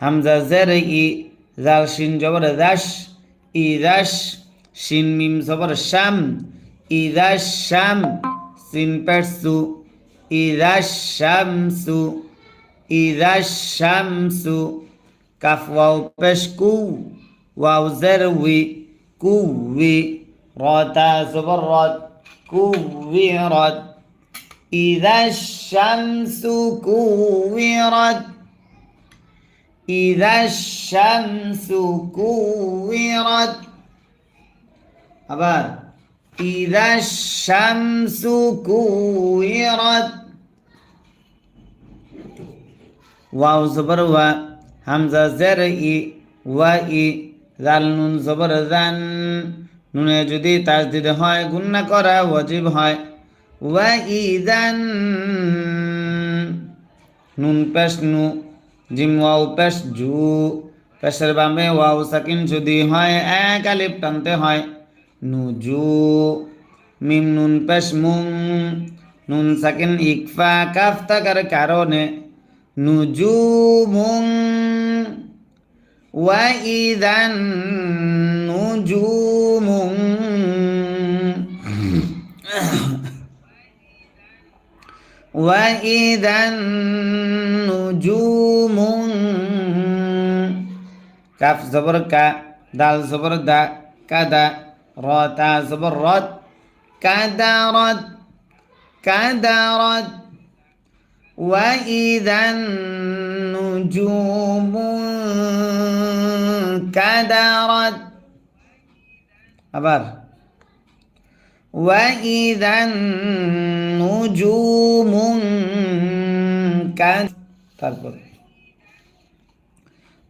হামজা জের ই জাল শিন জবর দাস ইদাস শিন মিম জবর শাম ইদাস শাম সিন পেটসু ইদাস শামসু ইদাস শামসু কাফ ওয়াও পেশ কু ওয়াও জের উই কুউি রতা জবর রত কুউিরত إذا الشمس كورت إذا الشمس كورت আবার إذا الشمس كورت ওয়াও জবর ওয়া হামজা জের ই ওয়া ই জাল নুন জবর জান নুনে যদি তাজদিদ হয় গুন্না করা ওয়াজিব হয় ওয়া ইদান নুন পেশ নু जिम वाव पेश जू পেশের বামে ওয়াও সাকিন যদি হয় এক আলিফ টানতে হয় নুজু মিম নুন পেশ মুং নুন সাকিন ইকফা কাফ থাকার কারণে নুজু মুং ওয়াইদান নুজু وإذا النجوم كاف زبر كا دال زبر دا كدا را تا زبر رد كدرت كدرت وإذا النجوم كدرت. أبار. وإذا النجوم كدرت তারপর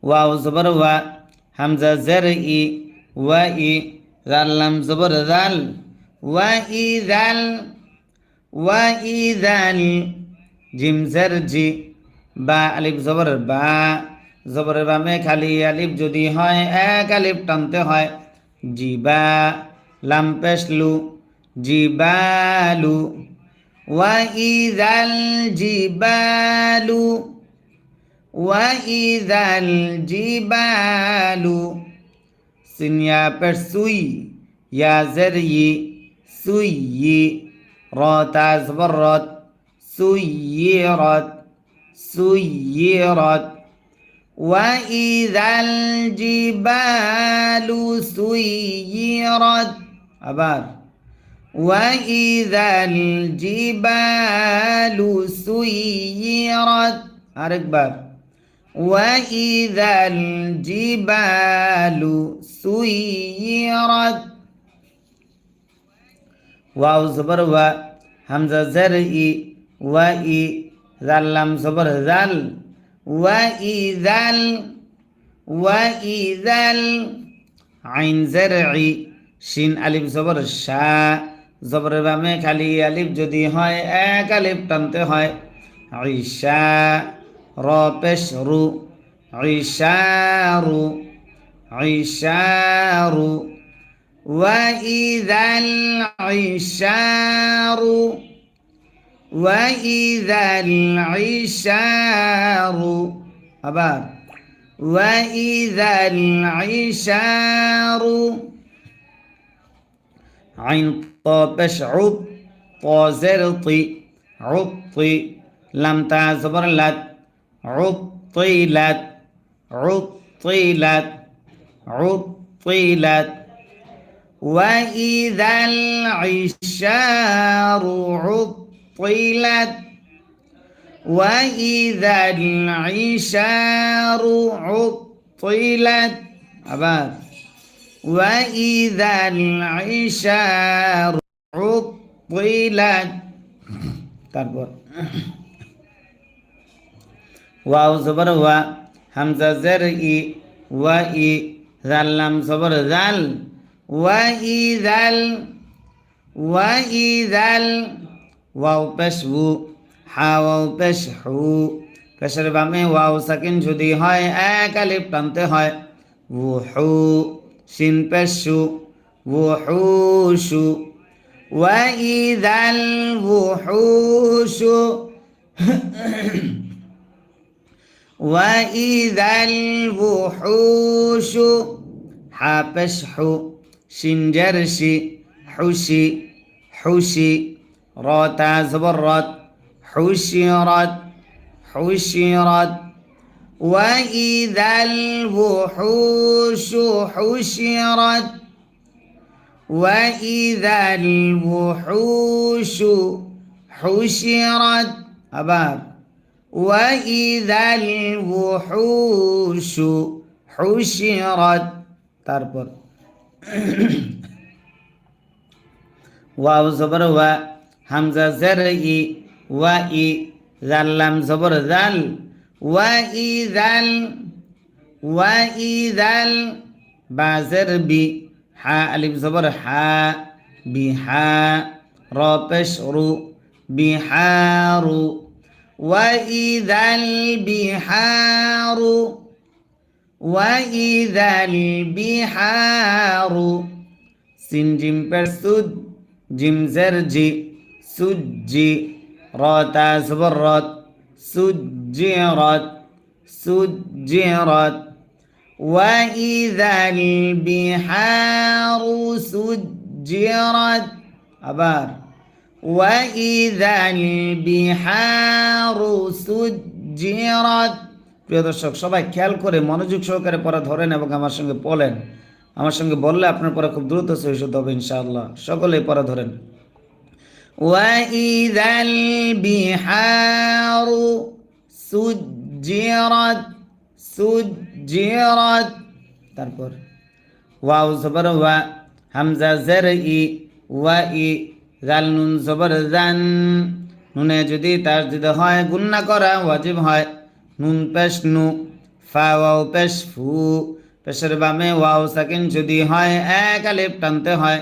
ওয়াও জবর ওয়া হামজা জের ই ওয়া ই জাল্লাম জবর জাল ওয়া ই জাল ওয়া ই জাল জিম জের জি বা আলিফ জবর বা জবরের বামে খালি আলিফ যদি হয় এক আলিফ টানতে হয় জিবা লাম পেশলু الجبال وإذا الجبال وإذا الجبال سن يا پر يا یا زری رات از سيرت سيرت وإذا الجبال سيرت أبار. وإذا الجبال سيرت أكبر. وإذا الجبال سيرت. واو زبر و همزة زرعي وإي ذل لم زبر ذل. وإذا ال وإذا ال عين زرعي شين ألف زبر الشاء জবরের বামে খালি আলিফ যদি হয় এক আলিফ টানতে হয় ঈশা র পেশ রু ঈশারু ঈশারু وإذا العشار وإذا العشار أبار وإذا العشار عين طابش عط طازرطي عطي لم تعزبر لت عطيلت عطيلت عطيلت وإذا العشار عطلت وإذا العشار عطلت أبار وإذا العشار عطلت তারপর ওয়াও জবর ওয়া হামজা জের ই ওয়া ই জাল্লাম জবর জাল ওয়া ই জাল ওয়া ই জাল ওয়াও পেশ উ হা ওয়াও পেশ হু পেশের বামে ওয়াও সাকিন যদি হয় এক আলিফ টানতে হয় ও হু شمبش وحوش وإذا الوحوش وإذا الوحوش حبشح شنجرش حشي حشي رات زبرت حشرت حشرت وإذا الوحوش حشرت وإذا الوحوش حشرت أبار وإذا الوحوش حشرت তারপর ওয়াও জবর ওয়া হামজা জের ই ওয়া ই জাল্লাম জবর জাল وإذا ال وإذا ال بازر بي حاء ألف زبر حاء بحاء را بشرو بحار وإذا البحار وإذا البحار سين جيم برسود جيم زرجي سجي را تاسبرات سجرت سجرت وإذا البحار سجرت أبار وإذا البحار سجرت প্রিয় দর্শক সবাই খেয়াল করে মনোযোগ সহকারে পড়া ধরেন এবং আমার সঙ্গে বলেন আমার সঙ্গে বললে আপনার পড়া খুব দ্রুত সহিষ্ণু হবে ইনশাআল্লাহ সকলেই পড়া ধরেন وإذا البحار سجرت سجرت তারপর ওয়াও জবর ওয়া হামজা জের ই ওয়া ই জাল নুন জবর জান নুনে যদি তার যদি হয় গুন্না করা ওয়াজিব হয় নুন পেশ নু ফা ওয়াও পেশ ফু পেশের বামে ওয়াও সাকিন যদি হয় এক আলিফ টানতে হয়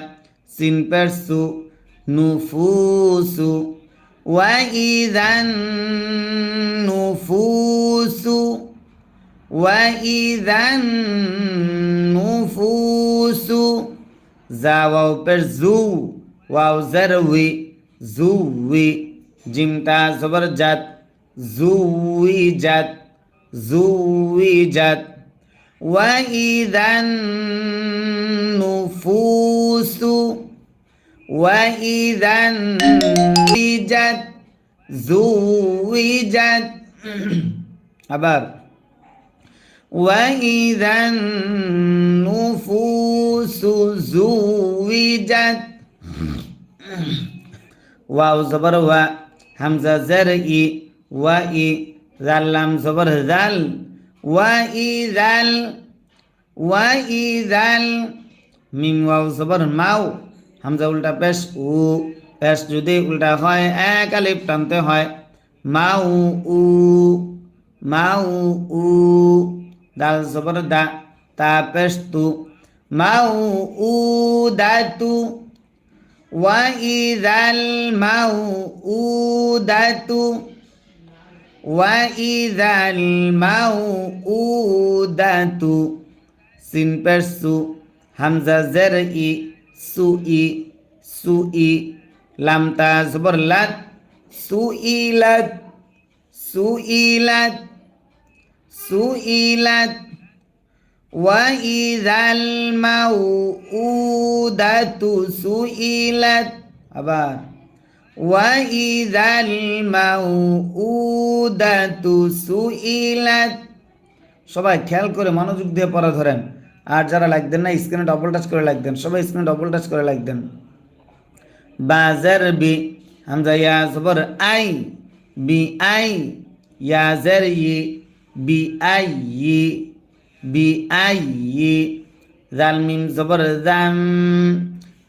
সিন পেশ সু النفوس وإذا النفوس وإذا النفوس زا واو پر زو واو زروي زوي جمتا زبر جات زوي جات زوي جات وإذا وإذا زوجت زوجت আবার وإذا النفوس زوجت ওয়াও জবর ওয়া হামজা জের ই ওয়া ই জাল্লাম জবর জাল ওয়া ই জাল ওয়া ই জাল মিম ওয়াও জবর মাও হামজা উল্টা পেশ উ পেশ যদি উল্টা হয় এক আলিফ টানতে হয় মাউ উ মাউ উ দাল জবর দা তা পেশ তু মাউ উ দা তু وإذا الموءودة وإذا الموءودة سين برسو همزة زرئي سوئي سوئي لم تزبر لت سئلت سئلت سئلت وإذا الموءودة سئلت আবার وإذا الموءودة سئلت সবাই খেয়াল করে মনোযোগ দিয়ে পড়া ধরেন আর যারা লাইক না স্ক্রিনে ডবল টাচ করে লাইক দেন। সবাই স্ক্রিনে ডবল টাচ করে লাইক দেন। বাজার বি, হামজা ইয়া আই, বি আই, ইয়া জার ই, বি আই ই বিআই জাল মিম জবর, জাম,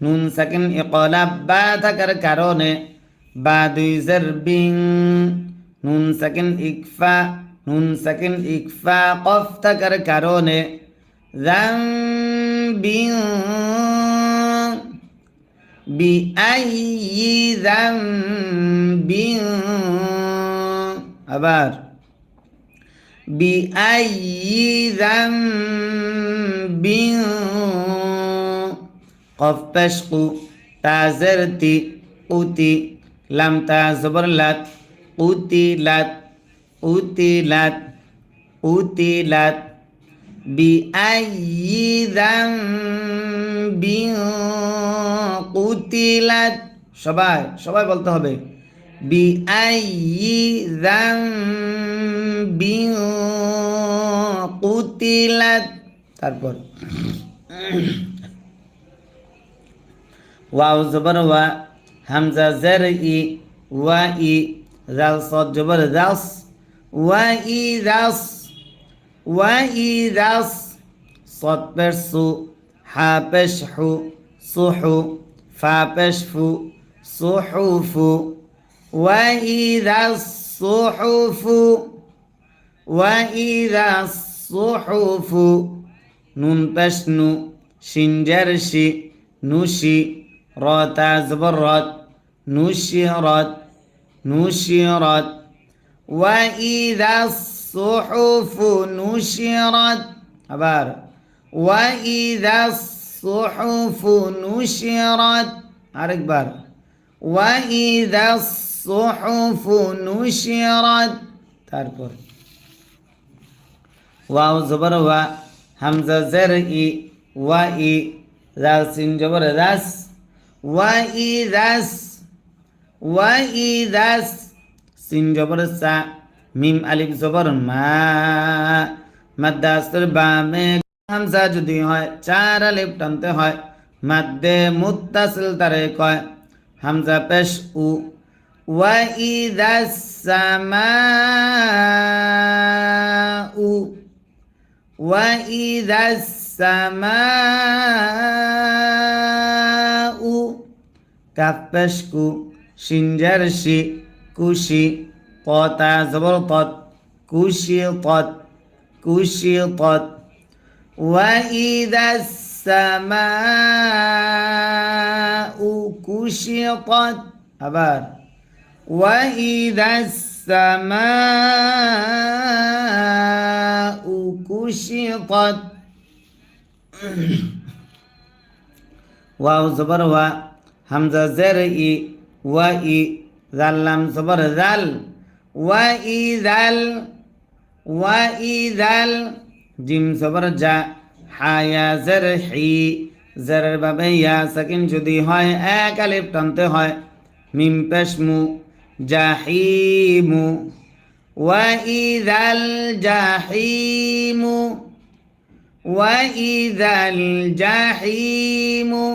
নুন সাকিন ইকলাব বা থাকার কারণে, বা দুই জের বিং নুন সাকিন, ইকফা, নুন সাকিন, ইকফা, কফ থাকার কারণে জাম বিং বিআই জাম বিং আবার بأي ذنب قف بشق تازرتي قتي لم تزبر لت قتلت قتلت কুতিলাত বিআইয়ি যামবিন কুতিলাত সবাই সবাই বলতে হবে। বিআইয়ি যামবিন কুতিলাত তারপর। ওয়াও জবর ওয়া, হামজা জের ই ওয়া ই জাল সদ জবর দাস ওয়া ই দাস وإذا صاد بيش سو ها حو صحو فا فو صحوف وإذا الصحف وإذا الصحف. نون بشنو شنجرشي نوشي رات أزبرت نشرت نشرت وإذا الصحف نشرت আবার وإذا الصحف نشرت আরেকবার وإذا الصحف نشرت তারপর ওয়াও জবর ওয়া হামজা জের ই ওয়া ই রাল সিন জবর রাস ওয়া ই রাস ওয়া ই রাস সিন জবর সা মিম আলিফ জবর মা। মাদ্দাসের বামে হামজা যদি হয়, চার আলিফ টানতে হয়। মাদ্দে মুত্তাসিল তারে কয়, হামজা পেশ উ। কাফ قطع زبرطت كشطت كشطت وإذا السماء كشطت أبار. وإذا السماء كشطت. واو زبر و همزة زر إي و إي ذلم زبر ذل. ওয়াইদাল ওয়াইদাল জিম সবর যা হায়া জের হি জেরের ভাবে ইয়া সাকিন যদি হয় এক আলিফ টানতে হয়। মিম পেশমু জাহিমু। ওয়াইদাল জাহিমু। ওয়াইদাল জাহিমু।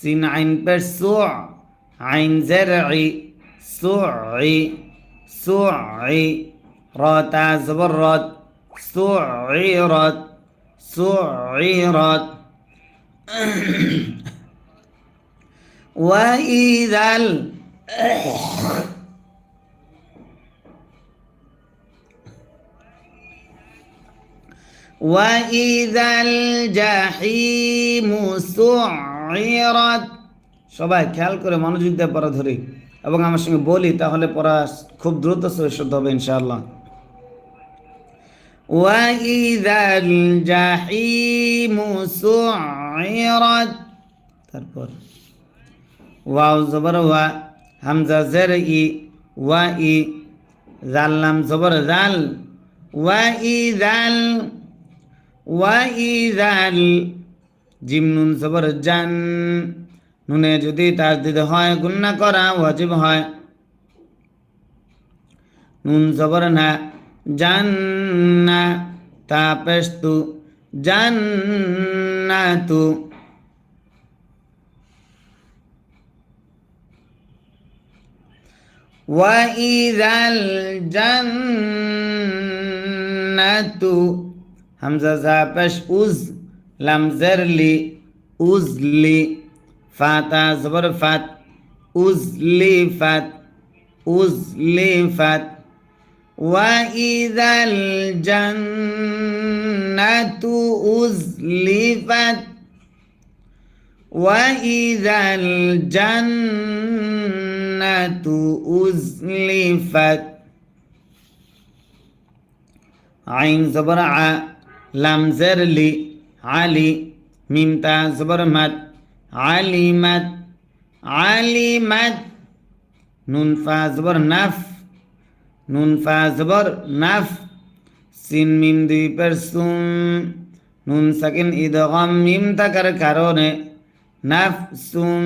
সিন আইন পেশ সু আইন জের ই সুই سعي رات زبرت سعرت سعرت وإذا ال... وإذا الجحيم سعرت সবাই খেয়াল করে মনোযোগ দিয়ে পড়া ধরি এবং আমার সঙ্গে বলি তাহলে পড়া খুব দ্রুত শুদ্ধ হবে ইনশাআল্লাহ وإذا الجحيم سعرت তারপর ওয়াও জবর ওয়া হামজা জের ই ওয়া ই জাল্লাম জবর জাল ওয়া ই জাল ওয়া ই জাল জিম নুন জবর জান নুনে যদি তার দিতে হয় গুন্না করা ওয়াজিব হয় নুন জবর না জান্না তা পেস্তু জান্নাতু وإذا الجنة همزة زابش أز لم زرلي أزلي فاتا زبر فات أزلفت أزلفت وإذا الجنة أزلفت وإذا الجنة أزلفت عين زبر ع لام زرلي علي ميم تا علمت علمت نون فا زبر نف নুন ফা জবর নাফ সিন মিম দুই পের সুম নুন সাকিন ইদগম মিম থাকার কারণে নাফসুম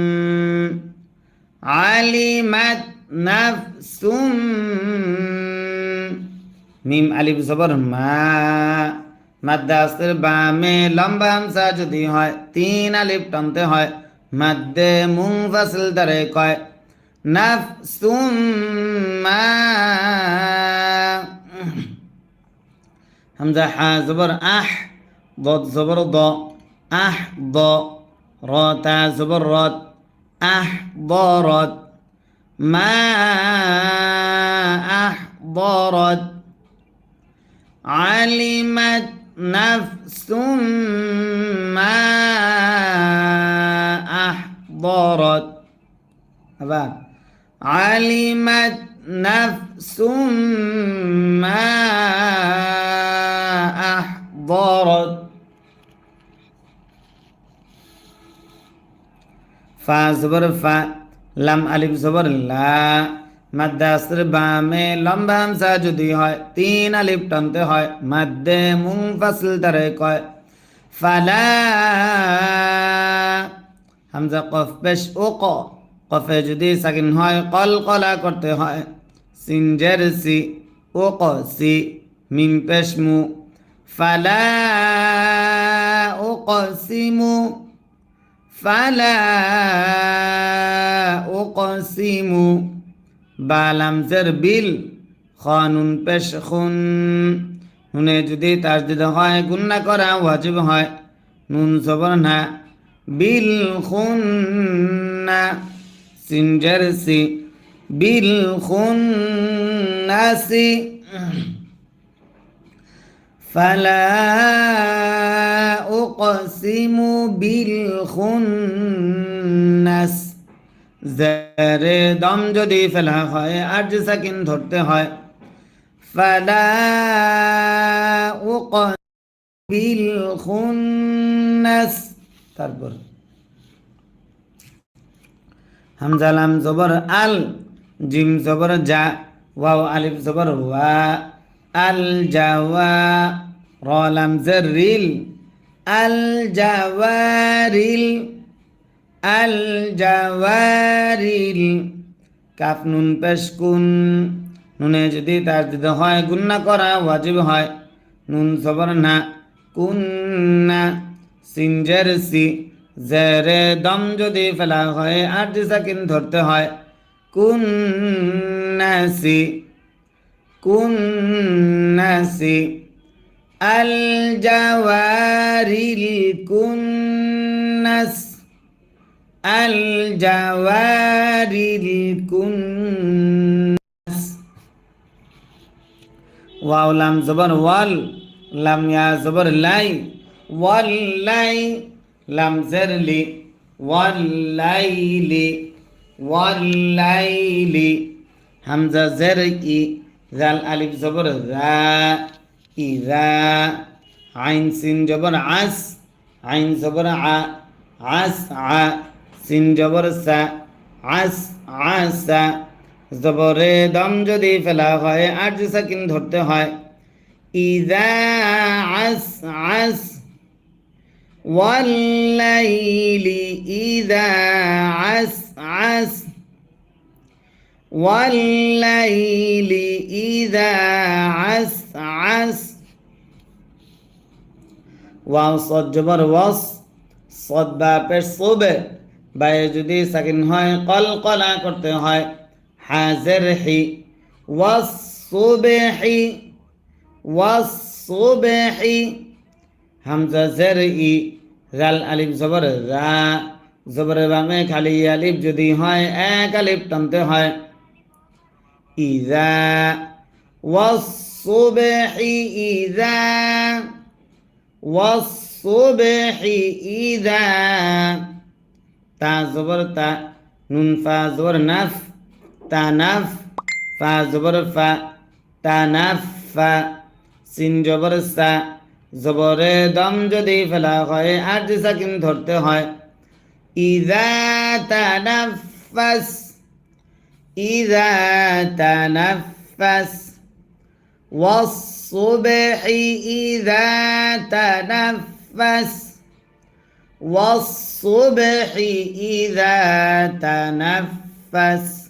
আলিমাত নাফসুম মিম আলিফ জবর মা মাদ্দা আস্তের বামে লম্বা হামসা যদি হয় তিন আলিফ টানতে হয় মাদ্দে মুং ফাসিল দ্বারে কয় নাফসুম মা হামজা হা জবর আহ ضد زبر ض أح ض را تا زبر رد أحضرت ما أحضرت علمت نفس ما أحضرت. علمت نفس ما أحضرت. فا زبر فا لم ألف زبر لا. মাদ্দাসর বামে লম্বা হামসা যদি হয়, তিন আলিফ টানতে হয়, মাদ্দে মুং ফাসল তারে কয়, ফালা হামজা কফ পেশ ও ক, কফে যদি সাকিন হয়, কল কলা করতে হয়, সিনজের সি ও ক, সি মিম পেশ মু, ফালা ও কসিমু ফালা ও কসিমু বালাম জের বিল খানুন পেশ খুন নুনে যদি তাজদিদ হয় গুন্না করা ওয়াজিব হয় নুন জবর না বিল খুন না সিনজার সি বিল খুন নাসি فلا أقسم بالخنس জেরে দম যদি ফেলা হয় আর যে সাকিন ধরতে হয়। ফালা বিল খুন্নাস। তারপর হামজালাম জবর আল, জিম জবর যা ওয়াও আলিফ জবর ওয়া, আল জাওয়া রলাম জরিল আল জাওয়ারিল আল জাওয়ারিল কাফ নুন পেশকুন নুনে যদি তার দিতে হয়, গুন্না করা ওয়াজিব হয়। নুন সবর না কুন্না সিনজের সি জেরে দম যদি ফেলা হয় আর সাকিন ধরতে হয়। কুন্নাসি কুন্নাসি আল জাওয়ারিল কুন্নাস ওয়াও, লাম, জবর, ওয়াল। লাম, ইয়া, জবর, লাই। ওয়াল, লাই। লাম জেরলি ওয়াল, লাইলি। ওয়াল, লাইলি। হামজা, জের, ই। জাল, আলিফ, জবর, রা ইরা আইন, সিন, জবর, আস। আইন, জবর, আ। আস, আ। সিন জবর সা আস আসা জবরে দম যদি ফেলা হয় আর যে সাকিন ধরতে হয় ইদা আস আস والليل إذا عس عس والليل إذا عس عس ওয়াও সদ জবর ওয়াস সদ বা পেশ সোবে বায়ে যদি সাকিন হয়, কল কলকলা করতে হয়। হাজের হি ওয়াসুবেহি ওয়াসুবেহি হামজা জের ই রাল আলিফ জবর রা জবর বামে খালি আলিপ যদি হয়, এক আলিপ টানতে হয়। ইজা ওয়াসুবেহি ইজা ওয়াসুবেহি ইজা। تا زبر تا نون فا زبر نف تا نف فا زبر فا تا نف فا সিন জবর সা জবরে দম যদি ফেলা হয় আর যে সাকিন ধরতে হয় ইদা তানাফাস ইদা তানাফাস والصبح إذا تنفس والصبح إذا تنفس.